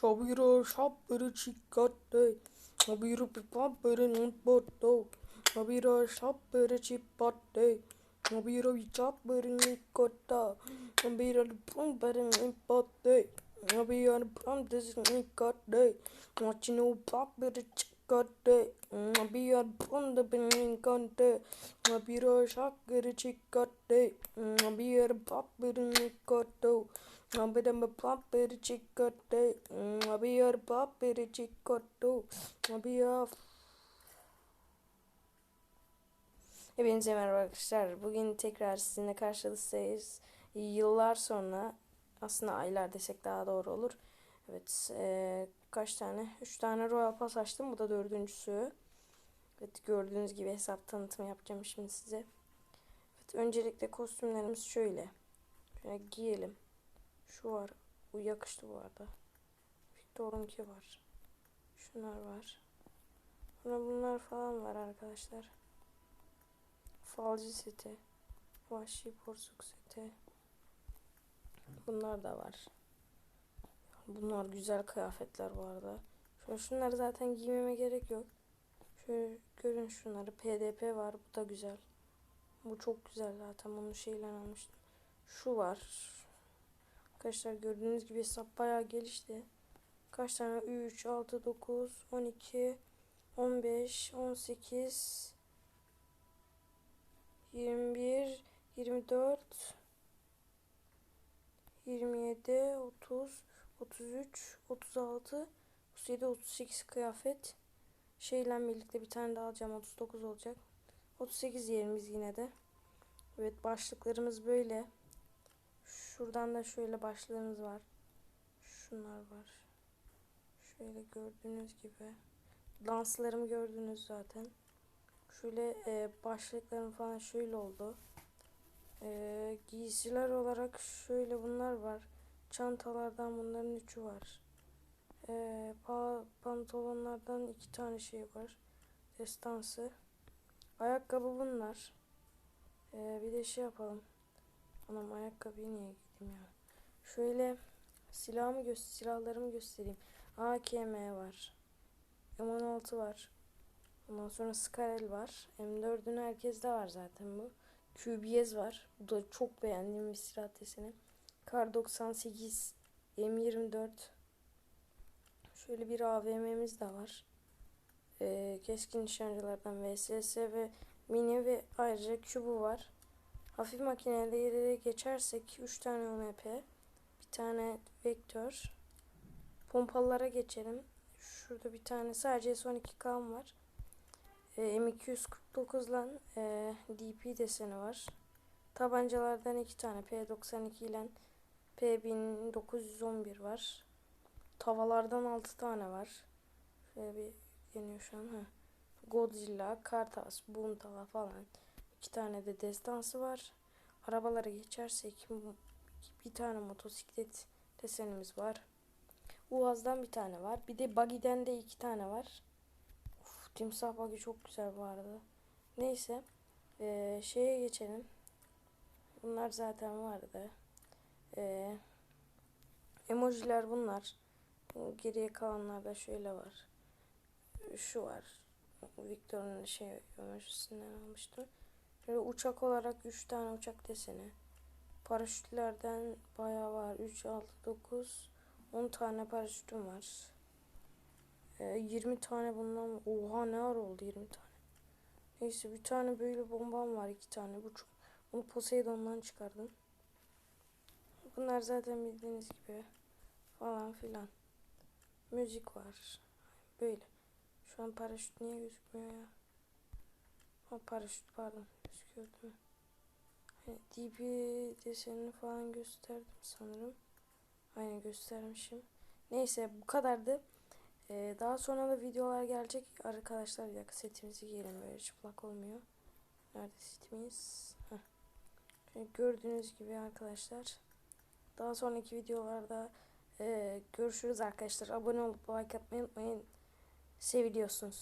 সবির সাপের শিক্ষার্থে সবির পাপের নোটপত্র সবির সাপের চিপার্থে সবির চাপের নিকটটা সবির ভ্রম পাপের নিপত্তে সবির প্রান্তের নিকটে পাপ পাপের চিকটে সবির ভ্রম বন্ধের নিকটে সবির সাকের চিকটে সবির পাপের নিকটে Chicote, abiyar papiri chicotu, abiyar. Hepinize merhaba arkadaşlar. Bugün tekrar sizinle karşınızdayız. Yıllar sonra, aslında aylar desek daha doğru olur. Evet, e, kaç tane? Üç tane Royal Pass açtım. Bu da dördüncüsü. Evet, gördüğünüz gibi hesap tanıtımı yapacağım şimdi size. Evet, öncelikle kostümlerimiz şöyle. Şöyle giyelim. Şu var. Bu yakıştı bu arada. Victor'unki var. Şunlar var. Sonra bunlar falan var arkadaşlar. Falcı seti. Vahşi porsuk seti. Bunlar da var. Bunlar güzel kıyafetler bu arada. Şöyle şunları zaten giymeme gerek yok. Şöyle görün şunları. PDP var. Bu da güzel. Bu çok güzel zaten. Bunu şeyle almıştım. Şu var. Arkadaşlar gördüğünüz gibi hesap bayağı gelişti. Kaç tane? 3, 6, 9, 12, 15, 18, 21, 24, 27, 30, 33, 36, 37, 38 kıyafet. Şeyle birlikte bir tane daha alacağım. 39 olacak. 38 yerimiz yine de. Evet başlıklarımız böyle. Şuradan da şöyle başlığımız var. Şunlar var. Şöyle gördüğünüz gibi. Danslarımı gördünüz zaten. Şöyle e, başlıklarım falan şöyle oldu. E, giysiler olarak şöyle bunlar var. Çantalardan bunların üçü var. E, pa pantolonlardan iki tane şey var. Destansı. Ayakkabı bunlar. E, bir de şey yapalım. Anam ayakkabıyı niye giydim ya? Şöyle silahımı gö silahlarımı göstereyim. AKM var. M16 var. Ondan sonra Skarel var. M4'ün herkeste var zaten bu. QBS var. Bu da çok beğendiğim bir silah deseni. Kar 98 M24 Şöyle bir AVM'miz de var. Ee, keskin nişancılardan VSS ve mini ve ayrıca kübü var. Hafif makinelere geçersek 3 tane UMP, bir tane vektör. Pompalılara geçelim. Şurada bir tane sadece son 2 kan var. E, M249 ile e, DP deseni var. Tabancalardan 2 tane P92 ile P1911 var. Tavalardan 6 tane var. Şöyle bir deniyor şu an. Ha. Godzilla, Kartas, Buntala falan. İki tane de destansı var. Arabalara geçersek bir tane motosiklet desenimiz var. Uaz'dan bir tane var. Bir de Buggy'den de iki tane var. Uf, timsah buggy çok güzel bu arada. Neyse. Ee, şeye geçelim. Bunlar zaten vardı. Ee, emojiler bunlar. Geriye kalanlar da şöyle var. Şu var. Victor'un şey emojisinden almıştım. Böyle uçak olarak 3 tane uçak deseni. Paraşütlerden bayağı var. 3, 6, 9, 10 tane paraşütüm var. Ee, 20 tane bundan. Oha ne var oldu 20 tane. Neyse bir tane böyle bombam var. 2 tane. Bu çok. Onu Poseidon'dan çıkardım. Bunlar zaten bildiğiniz gibi. Falan filan. Müzik var. Böyle. Şu an paraşüt niye gözükmüyor ya? Ha paraşüt pardon mi? Hani DB desenini falan gösterdim sanırım. Aynen göstermişim. Neyse bu kadardı. Ee, daha sonra da videolar gelecek. Arkadaşlar bir dakika setimizi giyelim böyle çıplak olmuyor. Nerede setimiz? Heh. gördüğünüz gibi arkadaşlar. Daha sonraki videolarda e, görüşürüz arkadaşlar. Abone olup like atmayı unutmayın. Seviliyorsunuz.